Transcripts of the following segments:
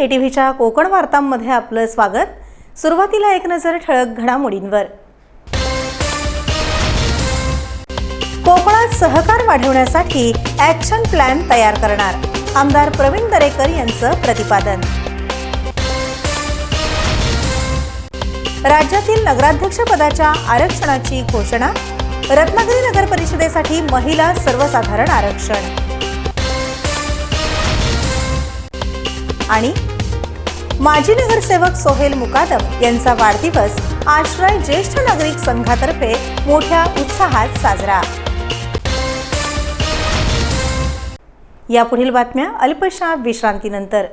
ए के T व्हीच्या कोकण वार्तांमध्ये आपलं स्वागत. सुरुवातीला एक नजर ठळक घडामोडींवर. कोकणात सहकार वाढवण्यासाठी ॲक्शन प्लॅन तयार करणार आमदार प्रवीण दरेकर यांचं प्रतिपादन. राज्यातील नगराध्यक्षपदाच्या आरक्षणाची घोषणा रत्नागिरी नगर परिषदेसाठी महिला सर्वसाधारण आरक्षण. आणि माजी नगरसेवक सोहेल मुकादम यांचा वाढदिवस आश्रय ज्येष्ठ नागरिक संघातर्फे मोठ्या उत्साहात साजरा. यापुढील बातम्या अल्पशा विश्रांतीनंतर.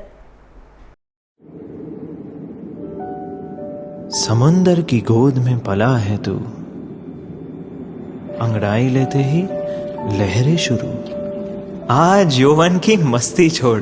समुंदर की गोद में पला है तू। अंगड़ाई लेते ही लहरें शुरू। आज यौवन की मस्ती छोड़।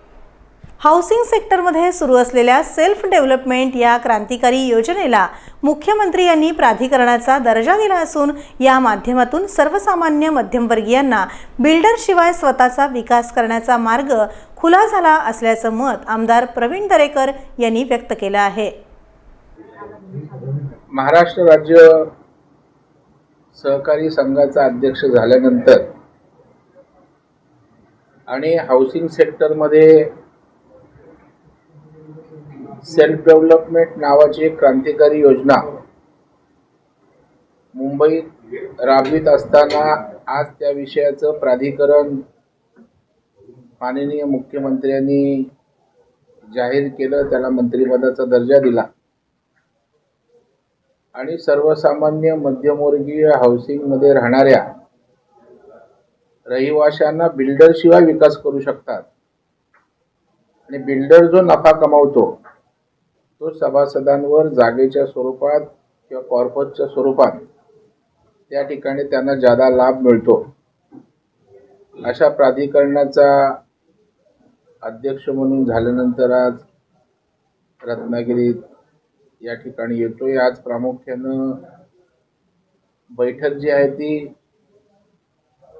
हाऊसिंग सेक्टरमध्ये सुरू असलेल्या सेल्फ डेव्हलपमेंट या क्रांतिकारी योजनेला मुख्यमंत्री यांनी प्राधिकरणाचा दर्जा दिला असून या माध्यमातून सर्वसामान्य मध्यमवर्गीयांना बिल्डरशिवाय स्वतःचा विकास करण्याचा मार्ग खुला झाला असल्याचं मत आमदार प्रवीण दरेकर यांनी व्यक्त केलं आहे. महाराष्ट्र राज्य सहकारी संघाचा अध्यक्ष झाल्यानंतर आणि हाऊसिंग सेक्टरमध्ये सेल्फ डेव्हलपमेंट नावाची एक क्रांतिकारी योजना. मुंबईत राबवित असताना आज त्या विषयाचं प्राधिकरण माननीय मुख्यमंत्र्यांनी जाहीर केलं त्याला मंत्रिपदाचा दर्जा दिला. आणि सर्वसामान्य मध्यमवर्गीय हाऊसिंगमध्ये राहणाऱ्या रहिवाशांना बिल्डरशिवाय विकास करू शकतात. आणि बिल्डर जो नफा कमावतो तो सभासदांवर जागेच्या स्वरूपात किंवा कॉर्पसच्या स्वरूपात त्या ठिकाणी त्यांना जादा लाभ मिळतो. अशा प्राधिकरणाचा अध्यक्ष म्हणून झाल्यानंतर आज रत्नागिरीत या ठिकाणी येतोय. आज प्रामुख्यानं बैठक जी आहे ती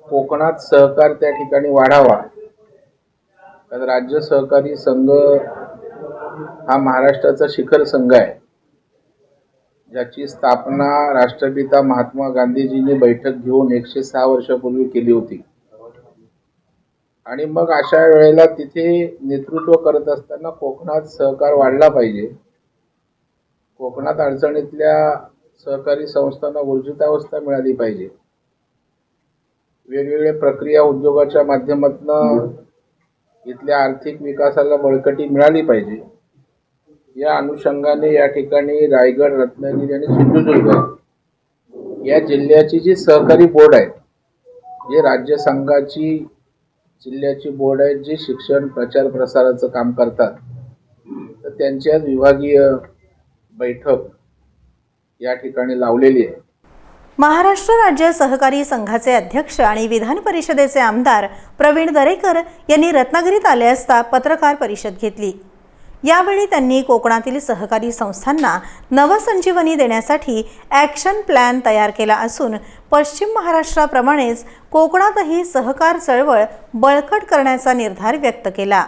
कोकणात सहकार त्या ठिकाणी वाढावा. कारण राज्य सहकारी संघ हा महाराष्ट्राचा शिखर संघ आहे. ज्याची स्थापना राष्ट्रपिता महात्मा गांधीजींनी बैठक घेऊन एकशे सहा वर्षापूर्वी केली होती. आणि मग अशा वेळेला तिथे नेतृत्व करत असताना कोकणात सहकार वाढला पाहिजे. कोकणात अडचणीतल्या सहकारी संस्थांना ऊर्जितावस्था मिळाली पाहिजे. वेगवेगळ्या प्रक्रिया उद्योगाच्या माध्यमातून इथल्या आर्थिक विकासाला बळकटी मिळाली पाहिजे. या अनुषंगाने या ठिकाणी रायगड रत्नागिरी आणि सिंधुदुर्ग या जिल्ह्याची जी सहकारी बोर्ड आहे जे राज्य संघाची जिल्ह्याची बोर्ड आहेत जे शिक्षण प्रचार प्रसाराचं काम करतात तर त्यांच्या विभागीय बैठक या ठिकाणी लावलेली आहे. महाराष्ट्र राज्य सहकारी संघाचे अध्यक्ष आणि विधान परिषदेचे आमदार प्रवीण दरेकर यांनी रत्नागिरीत आले असता पत्रकार परिषद घेतली. यावेळी त्यांनी कोकणातील सहकारी संस्थांना नवसंजीवनी देण्यासाठी ॲक्शन प्लॅन तयार केला असून पश्चिम महाराष्ट्राप्रमाणेच कोकणातही सहकार चळवळ बळकट करण्याचा निर्धार व्यक्त केला.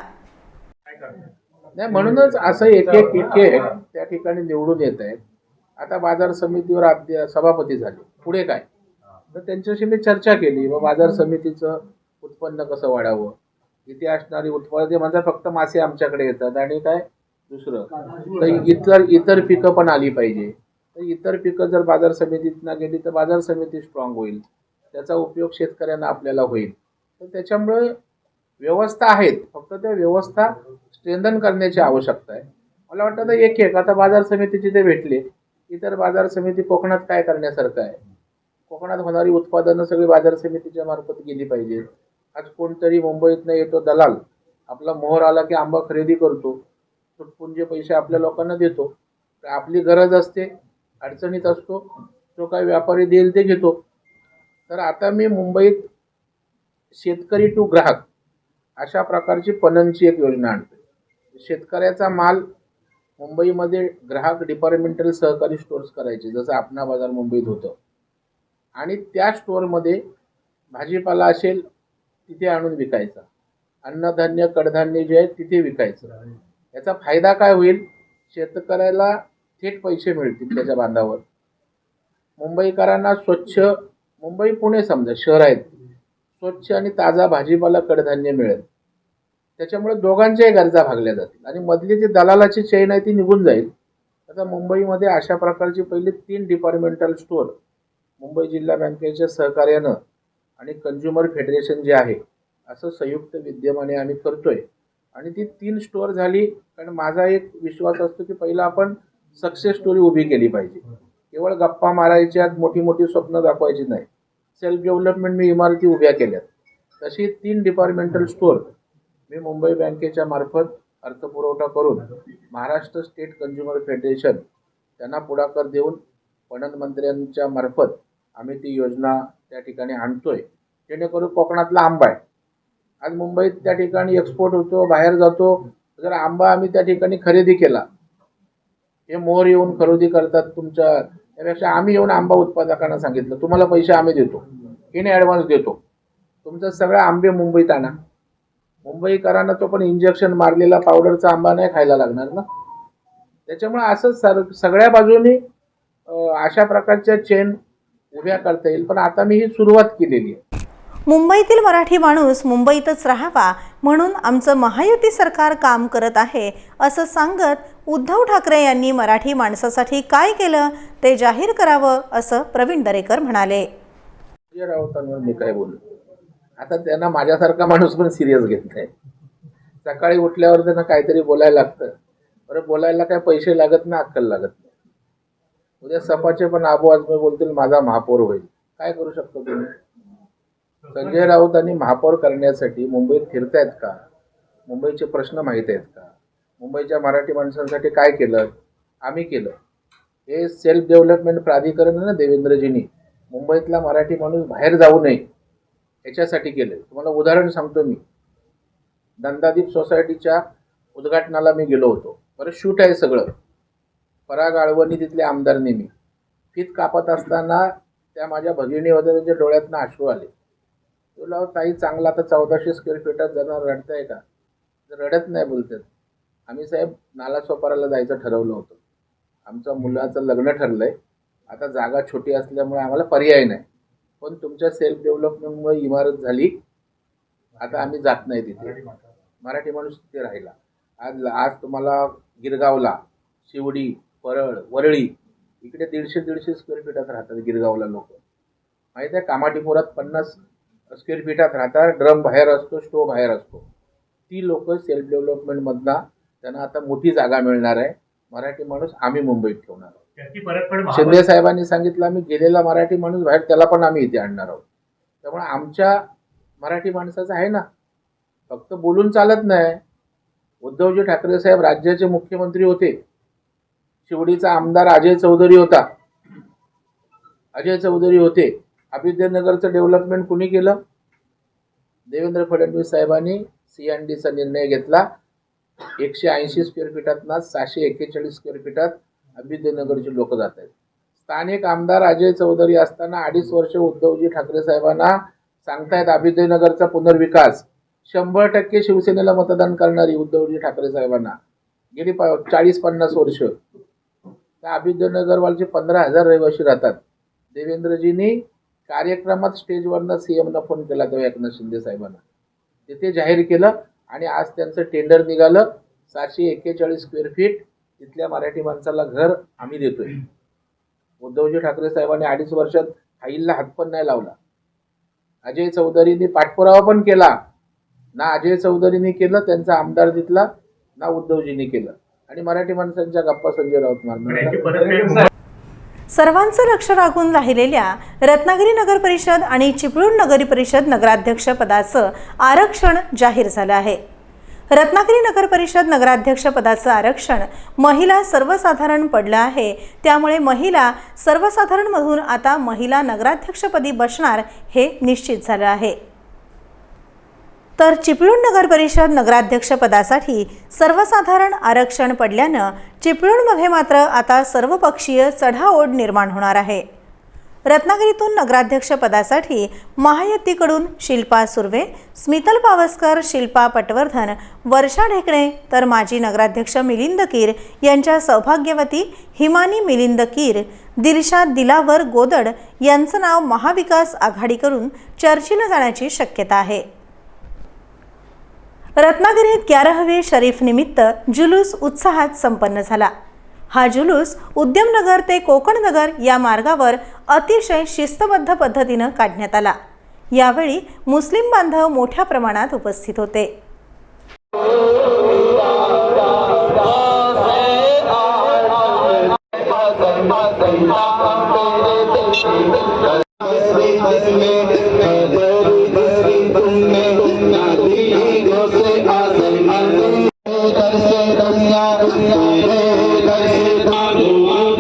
नाही म्हणूनच असं एक एक एक एक त्या ठिकाणी निवडून येत आहेत. आता बाजार समितीवर अध्य सभापती झाले. पुढे काय? तर त्यांच्याशी मी चर्चा केली. व बाजार समितीचं उत्पन्न कसं वाढावं? इथे असणारी उत्पन्न ते म्हणजे फक्त मासे आमच्याकडे येतात आणि काय? दुसरं. तर इतर इतर पिकं पण आली पाहिजे. तर इतर पिकं जर बाजार समितीतनं गेली तर बाजार समिती स्ट्रॉंग होईल. त्याचा उपयोग शेतकऱ्यांना आपल्याला होईल. तर त्याच्यामुळे व्यवस्था आहेत. फक्त त्या व्यवस्था स्ट्रेंथन करण्याची आवश्यकता आहे. मला वाटतं आता एक एक आता बाजार समितीचे ते भेटले इतर बाजार समिती कोकणात काय करण्यासारखं आहे? कोकणात होणारी उत्पादनं सगळी बाजार समितीच्या मार्फत गेली पाहिजेत. आज कोणतरी मुंबईतनं येतो दलाल. आपला मोहर आला की आंबा खरेदी करतो. तुटपुंजे पैसे आपल्या लोकांना देतो. तर आपली गरज असते अडचणीत असतो जो काही व्यापारी देईल ते घेतो. तर आता मी मुंबईत शेतकरी टू ग्राहक अशा प्रकारची पणनची एक योजना आणते शेतकऱ्याचा माल मुंबईमध्ये ग्राहक डिपार्टमेंटल सहकारी स्टोअर्स करायचे जसं आपणा बाजार मुंबईत होतं. आणि त्या स्टोअरमध्ये भाजीपाला असेल तिथे आणून विकायचा. अन्नधान्य कडधान्य जे आहे तिथे विकायचं. याचा फायदा काय होईल? शेतकऱ्याला थेट पैसे मिळतील त्याच्या बांधावर. मुंबईकरांना स्वच्छ मुंबई पुणे समजा शहर आहेत. स्वच्छ आणि ताजा भाजीपाला कडधान्य मिळेल. त्याच्यामुळे दोघांच्याही गरजा भागल्या जातील. आणि मधली जी दलालाची चेन आहे ती निघून जाईल. आता मुंबईमध्ये अशा प्रकारची पहिली तीन डिपार्टमेंटल स्टोअर मुंबई जिल्हा बँकेच्या सहकार्यानं आणि कन्झ्युमर फेडरेशन जे आहे असं संयुक्त विद्यमाने आम्ही करतोय. आणि ती तीन स्टोअर झाली कारण माझा एक विश्वास असतो की पहिला आपण सक्सेस स्टोरी उभी केली पाहिजे. केवळ गप्पा मारायच्या मोठी मोठी स्वप्न दाखवायची नाही. सेल्फ डेव्हलपमेंट मी इमारती उभ्या केल्यात. तशी तीन डिपार्टमेंटल स्टोअर मी मुंबई बँकेच्या मार्फत अर्थपुरवठा करून महाराष्ट्र स्टेट कन्झ्युमर फेडरेशन त्यांना पुढाकार देऊन पणन मंत्र्यांच्या मार्फत आम्ही ती योजना त्या ठिकाणी आणतोय. जेणेकरून कोकणातला आंबा आहे. आज मुंबईत त्या ठिकाणी एक्सपोर्ट होतो बाहेर जातो. जर आंबा आम्ही त्या ठिकाणी खरेदी केला हे मोर येऊन खरेदी करतात तुमच्या त्यापेक्षा आम्ही येऊन आंबा उत्पादकांना सांगितलं तुम्हाला पैसे आम्ही देतो. इन ॲडव्हान्स देतो. तुमचं सगळा आंबे मुंबईत आणा. मुंबईकरांना तो पण इंजेक्शन मारलेला पावडरचा आंबा नाही खायला लागणार ना? त्याच्यामुळे असं सर सगळ्या बाजूनी अशा प्रकारच्या चेन उभ्या करता येईल. पण आता मी ही सुरुवात केलेली आहे. मुंबईतील मराठी माणूस मुंबईतच राहावा म्हणून आमचं महायुती सरकार काम करत आहे असं सांगत उद्धव ठाकरे यांनी मराठी माणसासाठी काय केलं ते जाहीर करावं असं प्रवीण दरेकर म्हणाले. राऊतांवर मी काय बोलू? आता त्यांना माझ्यासारखा माणूस पण सिरियस घेत नाही. सकाळी उठल्यावर त्यांना काहीतरी बोलायला लागतं. बरं बोलायला काय पैसे लागत नाही अक्कल लागत उद्या सपाचे पण आबो आजमी बोलतील माझा महापौर होईल. काय करू शकतो तुम्ही? संजय राऊतांनी महापौर करण्यासाठी मुंबईत फिरतायत का? मुंबईचे प्रश्न माहीत आहेत का? मुंबईच्या मराठी माणसांसाठी काय केलं? आम्ही केलं. हे सेल्फ डेव्हलपमेंट प्राधिकरण आहे ना देवेंद्रजींनी? मुंबईतला मराठी माणूस बाहेर जाऊ नये. याच्यासाठी केलं तुम्हाला उदाहरण सांगतो मी. दंदादीप सोसायटीच्या उद्घाटनाला मी गेलो होतो. बरं शूट आहे सगळं. पराग आळवणी तिथले आमदार नेहमी. फीत कापत असताना त्या माझ्या भगिनी होत्या त्यांच्या डोळ्यातनं अश्रू आले. तुला ताई चांगला आता चौदाशे स्क्वेअर फीटात जाणार रडताय का? तर रडत नाही बोलतात. आम्ही साहेब नालासोपाराला जायचं ठरवलं होतं. आमच्या मुलाचं लग्न ठरलंय. आता जागा छोटी असल्यामुळे आम्हाला पर्याय नाही. पण तुमच्या सेल्फ डेव्हलपमेंटमुळे इमारत झाली. आता आम्ही जात नाही तिथे. मराठी माणूस तिथे राहिला. आज आज तुम्हाला गिरगावला शिवडी परळ वरळी इकडे दीडशे दीडशे स्क्वेअर फीटात राहतात गिरगावला लोक. माहीत आहे कामाटीपुरात पन्नास स्क्वेअर फीटात राहतात ड्रम बाहेर असतो स्टोव बाहेर असतो. ती लोक सेल्फ डेव्हलपमेंटमधनं त्यांना आता मोठी जागा मिळणार आहे. मराठी माणूस आम्ही मुंबईत ठेवणार आहोत. शिंदे साहेबांनी सांगितलं आम्ही गेलेला मराठी माणूस बाहेर त्याला पण आम्ही इथे आणणार आहोत. त्यामुळे आमच्या मराठी माणसाचं आहे ना. फक्त बोलून चालत नाही. उद्धवजी ठाकरे साहेब राज्याचे मुख्यमंत्री होते. शिवडीचा आमदार अजय चौधरी होता. अजय चौधरी होते. अभिद्यनगरचं डेव्हलपमेंट कुणी केलं? देवेंद्र फडणवीस साहेबांनी सी एन डीचा निर्णय घेतला. एकशे ऐंशी स्क्वेअर फीटातना सहाशे एक्केचाळीस स्क्वेअर फीटात अभिद्यनगरचे लोक जात आहेत. स्थानिक आमदार अजय चौधरी असताना अडीच वर्ष उद्धवजी ठाकरे साहेबांना सांगतायत अभिद्यनगरचा पुनर्विकास. शंभर टक्के शिवसेनेला मतदान करणारी उद्धवजी ठाकरे साहेबांना. गेली पा चाळीस पन्नास वर्ष. त्या अभिद्यनगरवालचे पंधरा हजार रहिवाशी राहतात. देवेंद्रजींनी कार्यक्रमात स्टेजवरनं सी एमना फोन केला तेव्हा एकनाथ शिंदे साहेबांना. तिथे जाहीर केलं आणि आज त्यांचं टेंडर निघालं. सातशे एक्केचाळीस स्क्वेअर फीट तिथल्या मराठी माणसाला घर आम्ही देतोय. उद्धवजी ठाकरे साहेबांनी अडीच वर्षात हाईलला हात पण नाही लावला. अजय चौधरींनी पाठपुरावा पण केला. ना अजय चौधरींनी केलं त्यांचा आमदार तिथला ना उद्धवजींनी केलं. आणि मराठी माणसांच्या गप्पा संजय राऊत मारणार. सर्वांचं लक्ष लागून राहिलेल्या रत्नागिरी नगर परिषद आणि चिपळूण नगरी परिषद नगराध्यक्ष पदाचं आरक्षण जाहीर झालं आहे. रत्नागिरी नगर परिषद नगराध्यक्ष पदाचं आरक्षण महिला सर्वसाधारण पडलं आहे. त्यामुळे महिला सर्वसाधारणमधून आता महिला नगराध्यक्षपदी बसणार हे निश्चित झालं आहे. तर चिपळूण नगर परिषद नगराध्यक्षपदासाठी सर्वसाधारण आरक्षण पडल्यानं चिपळूणमध्ये मात्र आता सर्वपक्षीय चढाओढ निर्माण होणार आहे. रत्नागिरीतून नगराध्यक्षपदासाठी महायुतीकडून शिल्पा सुर्वे स्मितल पावसकर शिल्पा पटवर्धन वर्षा ढेकणे तर माजी नगराध्यक्ष मिलिंद कीर यांच्या सौभाग्यवती हिमानी मिलिंद कीर दिलशा दिलावर गोदड यांचं नाव महाविकास आघाडीकडून चर्चेला जाण्याची शक्यता आहे. रत्नागिरीत ग्यारहवे शरीफ निमित्त जुलूस उत्साहात संपन्न झाला हा जुलूस उद्यमनगर ते कोकणनगर या मार्गावर अतिशय शिस्तबद्ध पद्धतीनं काढण्यात आला यावेळी मुस्लिम बांधव मोठ्या प्रमाणात उपस्थित होते दर्शे दरिया दरिया दर्शे दरिया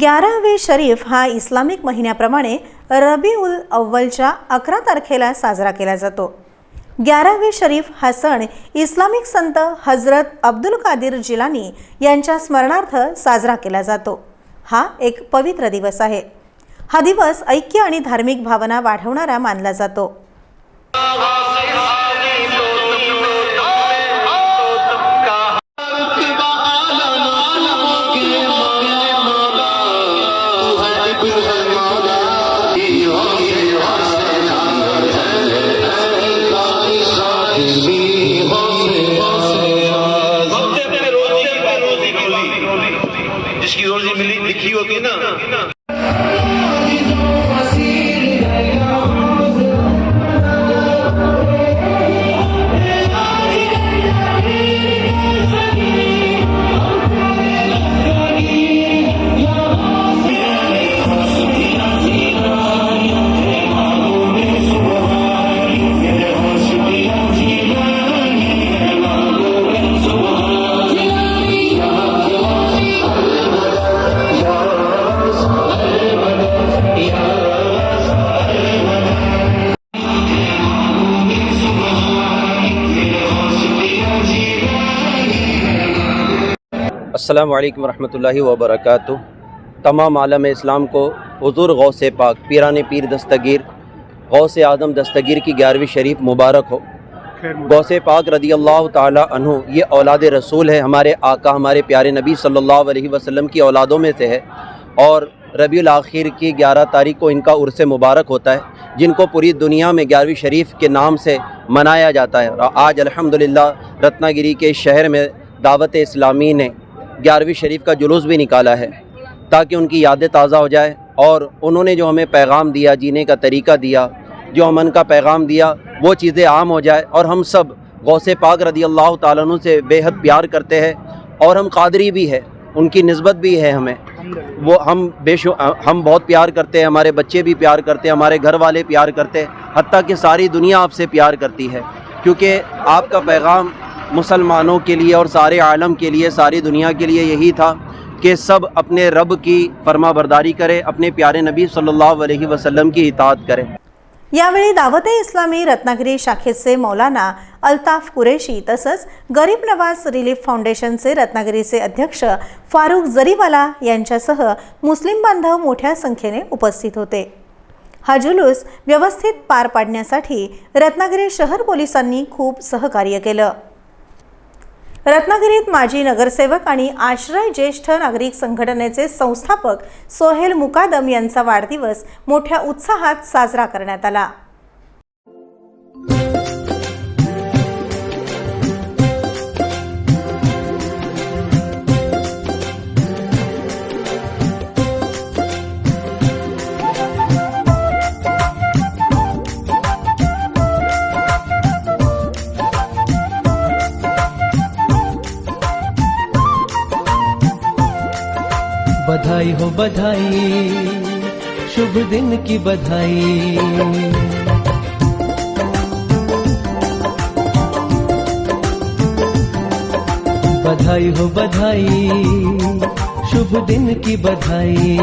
ग्यारावे शरीफ हा इस्लामिक महिन्याप्रमाणे रबी उल अव्वलच्या अकरा तारखेला साजरा केला जातो. ग्यारावे शरीफ हा सण इस्लामिक संत हजरत अब्दुल कादिर जिलानी यांच्या स्मरणार्थ साजरा केला जातो. हा एक पवित्र दिवस आहे. हा दिवस ऐक्य आणि धार्मिक भावना वाढवणारा मानला जातो. जिसकी रोजी मिली लिखी होती ना अस्सलाम वालेकुम रहमतुल्लाहि व बरकातुहू तमाम आलम इस्लाम को हुजूर गौस पाक पीरान पीर दस्तगीर गौस आदम दस्तगीर की ग्यारहवीं शरीफ मुबारक हो। गौस पाक रदी अल्लाह ताला अन्हु ये औलाद रसूल है हमारे आका हमारे प्यारे नबी सल्लल्लाहु अलैहि वसल्लम की औलादों में से है। और रबीउल आखिर की 11 तारीख को इनका उर्स मुबारक होता है जिनको पूरी दुनिया में ग्यारहवीं शरीफ के नाम से मनाया जाता है। और आज अल्हम्दुलिल्लाह रत्नागिरी के शहर में दावत इस्लामी ने ग्यारहवीं शरीफ का जुलूस भी निकाला है, ताकि उनकी यादें ताज़ा हो जाए और उन्होंने जो हमें पैगाम दिया, जीने का तरीका दिया, जो अमन का पैगाम दिया, वो चीज़ें आम हो जाए और हम सब गौसे पाक रदी अल्लाह तु से बेहद प्यार करते हैं और हम कादरी भी है, उनकी नस्बत भी है हमें। वो हम बेशु, हम बहुत प्यार करते हैं, हमारे बच्चे भी प्यार करते हैं, हमारे घर वाले प्यार करते हैं हती कि सारी दुनिया आपसे प्यार करती है, क्योंकि आपका पैगाम मुसलमानों के लिए और सारे आलम के लिए, सारी दुनिया के लिए यही था कि सब अपने रब की फर्मा बरदारी करें, अपने प्यारे नबी सल्लल्लाहु अलैहि वसल्लम की इतात करें। यावेळी दावते इस्लामी रत्नागिरी शाखेचे मौलाना अल्ताफ कुरेशी तसंच गरीब नवाज़ रिलीफ फाउंडेशनचे रत्नागिरीचे अध्यक्ष फारुख जरीवाला यांच्यासह मुस्लिम बांधव मोठ्या संख्येने उपस्थित होते. हा जुलूस व्यवस्थित पार पाडण्यासाठी रत्नागिरी शहर पोलिसांनी खूप सहकार्य केलं. रत्नागिरीत माजी नगरसेवक आणि आश्रय ज्येष्ठ नागरिक संघटनेचे संस्थापक सोहेल मुकादम यांचा वाढदिवस मोठ्या उत्साहात साजरा करण्यात आला. बधाई हो बधाई शुभ दिन की बधाई। बधाई हो बधाई शुभ दिन की बधाई।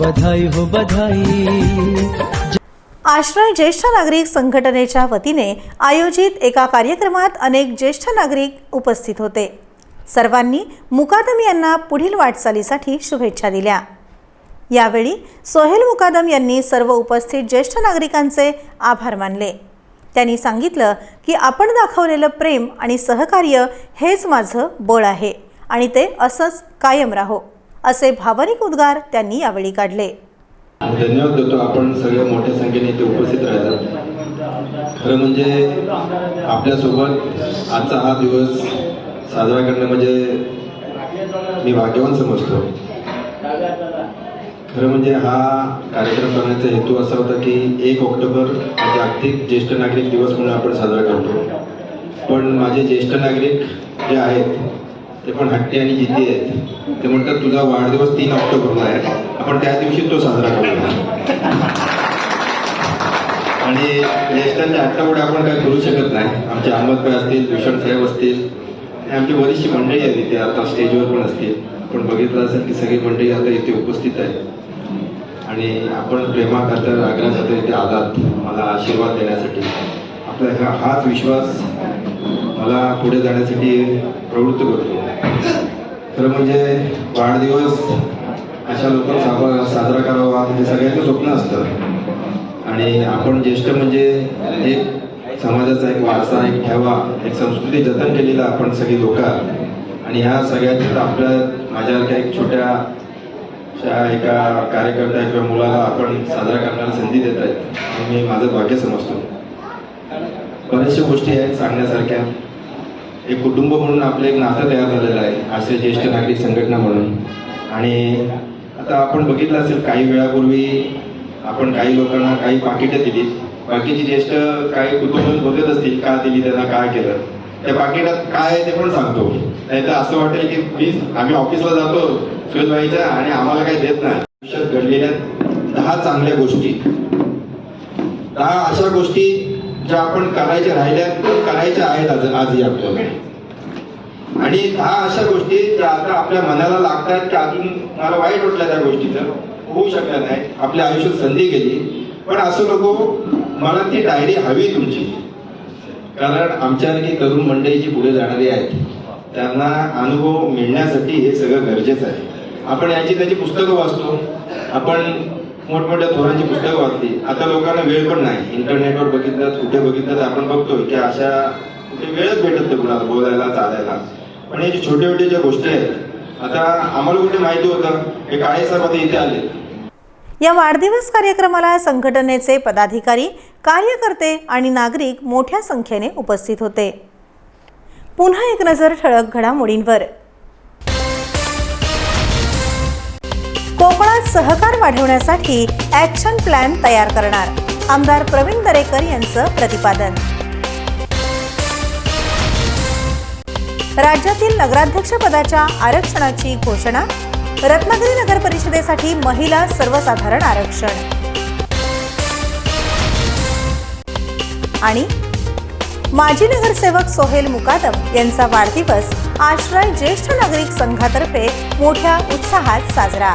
बधाई हो बधाई आश्रय ज्येष्ठ नागरिक संघटनेच्या वतीने आयोजित एका कार्यक्रमात अनेक ज्येष्ठ नागरिक उपस्थित होते. सर्वांनी मुकादम यांना पुढील वाटचालीसाठी शुभेच्छा दिल्या. यावेळी सोहेल मुकादम यांनी सर्व उपस्थित ज्येष्ठ नागरिकांचे आभार मानले. त्यांनी सांगितलं की आपण दाखवलेलं प्रेम आणि सहकार्य हेच माझं बळ आहे आणि ते असंच कायम राहो असे भावनिक उद्गार त्यांनी यावेळी काढले. धन्यवाद देतो. आपण सगळे मोठ्या संख्येने इथे उपस्थित राहिलात खरं म्हणजे आपल्यासोबत आजचा हा दिवस साजरा करणं म्हणजे मी भाग्यवान समजतो. खरं म्हणजे हा कार्यक्रम करण्याचा हेतू असा होता की एक ऑक्टोबर म्हणजे जागतिक ज्येष्ठ नागरिक दिवस म्हणून आपण साजरा करतो. पण माझे ज्येष्ठ नागरिक जे आहेत ते पण हट्टी आणि जिद्दी आहेत. ते म्हणतात तुझा वाढदिवस तीन ऑक्टोबरला आहे. आपण त्या दिवशी तो साजरा करूया. आणि ज्येष्ठांच्या आठवड्या आपण काही करू शकत नाही. आमचे अहमदभाई असतील भूषण साहेब असतील आणि आमची बरीचशी मंडळी आहेत इथे. आता स्टेजवर पण असतील. पण बघितलं असेल की सगळी मंडळी आता इथे उपस्थित आहे आणि आपण प्रेमाखातर आग्रहाखातर इथे आलात. मला आशीर्वाद देण्यासाठी. आपला हा हाच विश्वास मला पुढे जाण्यासाठी प्रवृत्त करतो. खरं म्हणजे वाढदिवस अशा लोकांना साजरा करावा हे सगळ्यांचं स्वप्न असतं. आणि आपण ज्येष्ठ म्हणजे एक समाजाचा एक वारसा एक ठेवा एक संस्कृती जतन केलेला आपण सगळी लोक आणि ह्या सगळ्यात आपल्या माझ्यासारख्या एक छोट्या एका कार्यकर्त्या किंवा मुलाला आपण साजरा करण्याला संधी देत आहेत. मी माझं भाग्य समजतो. बऱ्याचशा गोष्टी आहेत सांगण्यासारख्या. एक कुटुंब म्हणून आपलं एक नातं तयार झालेलं आहे असे ज्येष्ठ नागरिक संघटना म्हणून. आणि आता आपण बघितलं असेल काही वेळापूर्वी आपण काही लोकांना काही पाकिटं दिली. बाकीची ज्येष्ठ काही कुटुंब बघत असतील का दिली त्यांना काय केलं. त्या पाकिटात काय आहे ते पण सांगतो. नाही तर असं वाटेल की मी आम्ही ऑफिसला जातो सुरेशबाईच्या आणि आम्हाला काही देत नाही. आयुष्यात घडलेल्या दहा चांगल्या गोष्टी. दहा अशा गोष्टी ज्या आपण करायच्या राहिल्या करायच्या आहेत आज आजही आपल्याला आणि ह्या अशा गोष्टी ज्या आता आपल्या मनाला लागतात की अजून मला वाईट वाटल्या त्या गोष्टीचं. होऊ शकल्या नाही आपल्या आयुष्यात संधी गेली. पण असं नको मला ती डायरी हवी तुमची. कारण आमच्यासारखी तरुण मंडळी जी पुढे जाणारी आहेत. त्यांना अनुभव मिळण्यासाठी हे सगळं गरजेचं आहे. आपण याची त्याची पुस्तकं वाचतो. आपण मोठमोठ्या थोरांची पुस्तकं वाचली. आता लोकांना वेळ पण नाही. इंटरनेटवर बघितलं कुठे बघितलं तर आपण बघतोय की अशा कुठे वेळच भेटत नाही कुणाला बोलायला चालायला. पण हे जे छोटे छोटे ज्या गोष्टी आहेत आता आम्हाला कुठे माहिती होतं? हे काळे साहेब आता इथे आले. या वाढदिवस कार्यक्रमाला संघटनेचे पदाधिकारी कार्यकर्ते आणि नागरिक मोठ्या संख्येने उपस्थित होते. पुन्हा एक नजर ठळक घडामोडींवर. कोकणात सहकार वाढवण्यासाठी ॲक्शन प्लॅन तयार करणार. आमदार प्रवीण दरेकर यांचं प्रतिपादन. राज्यातील नगराध्यक्षपदाच्या आरक्षणाची घोषणा. रत्नागिरी नगर परिषदेसाठी महिला सर्वसाधारण आरक्षण. आणि माजी नगरसेवक सोहेल मुकादम यांचा वाढदिवस आश्रय ज्येष्ठ नागरिक संघातर्फे मोठ्या उत्साहात साजरा.